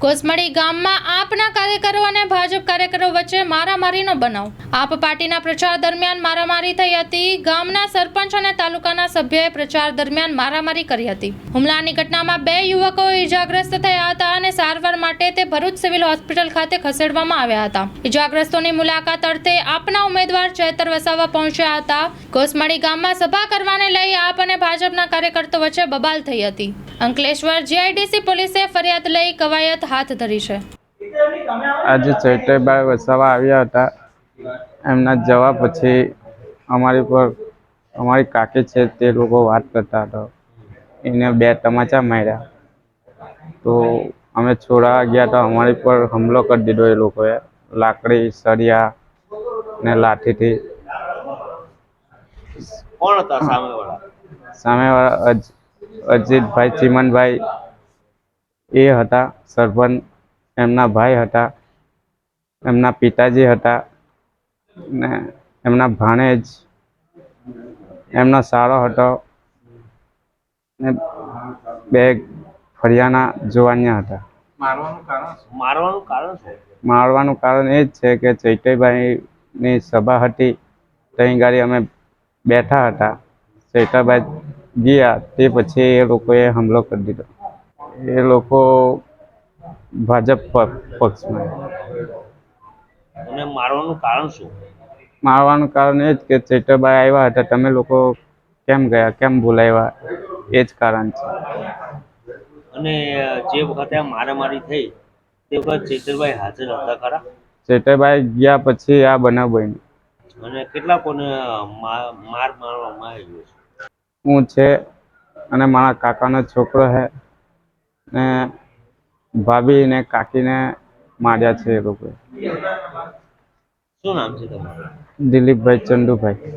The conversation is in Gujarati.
કોસમડી ગામમાં આપના કાર્યકરો અને ભાજપ કાર્યકરો વચ્ચે મારામારીનો બનાવ. આપ પાર્ટીના પ્રચાર દરમિયાન મારામારી થઈ હતી. ગામના સરપંચ અને તાલુકાના સભ્યએ પ્રચાર દરમિયાન મારામારી કરી હતી. હુમલાની ઘટનામાં બે યુવકો ઈજાગ્રસ્ત થયા હતા અને સારવાર માટે તે ભરૂચ સિવિલ હોસ્પિટલ ખાતે ખસેડવામાં આવ્યા હતા. ઈજાગ્રસ્તોની મુલાકાત અર્થે આપના ઉમેદવાર ચેતર વસાવા પહોંચ્યા હતા. કોસમડી ગામમાં સભા કરવાને લઈ આપ અને ભાજપના કાર્યકર્તો વચ્ચે બબાલ થઈ હતી. અંકલેશ્વર જીઆઈડીસી પોલીસે ફરિયાદ લઈ કવાયત હાથ ધરી છે. આજે ચૈતરભાઈ વસાવા આવ્યા હતા. એમના જવા પછી અમારી પર અમારી કાકી છે તે લોકો વાત કરતા હતા. એને બે તમાચા માર્યા. તો અમે છોડાવા ગયા તો અમારી પર હુમલો કરી દીધો એ લોકોએ. લાકડી સળિયા ને લાઠીથી. કોણ હતા સામેવાળા? સામેવાળા અજ અજીતભાઈ ચીમનભાઈ એ હતા સરપંચ એમના ભાઈ હતા એમના પિતાજી હતા ને એમના ભાણેજ એમનો સારો હતો ને બે ફરિયાના જુવાનિયા હતા. મારવાનું કારણ મારવાનું કારણ એ જ છે કે ચૈતરભાઈની સભા હતી ત્યાં ગાડી અમે બેઠા હતા. ચૈતરભાઈ ગયા તે પછી એ લોકોએ હુમલો કરી દીધો. એ લોકો ભાજપ પક્ષમાં. અને મારવાનું કારણ શું? મારવાનું કારણ એ જ કે ચૈતરભાઈ આવ્યા હતા તમે લોકો કેમ ગયા કેમ બોલાવ્યા એ જ કારણ છે. અને જે વખતે આ મારામારી થઈ તે વખત ચેતરભાઈ હાજર હતા ખરા? ચૈતરભાઈ ગયા પછી આ બનાવ બન્યો. અને કેટલા કોને માર મારવામાં આવ્યો છે? હું છે અને મારા કાકાનો છોકરો છે ને ભાભી ને કાકીને માર્યા છે એ લોકોએ. શું નામ છે તમારું? દિલીપભાઈ ચંદુભાઈ.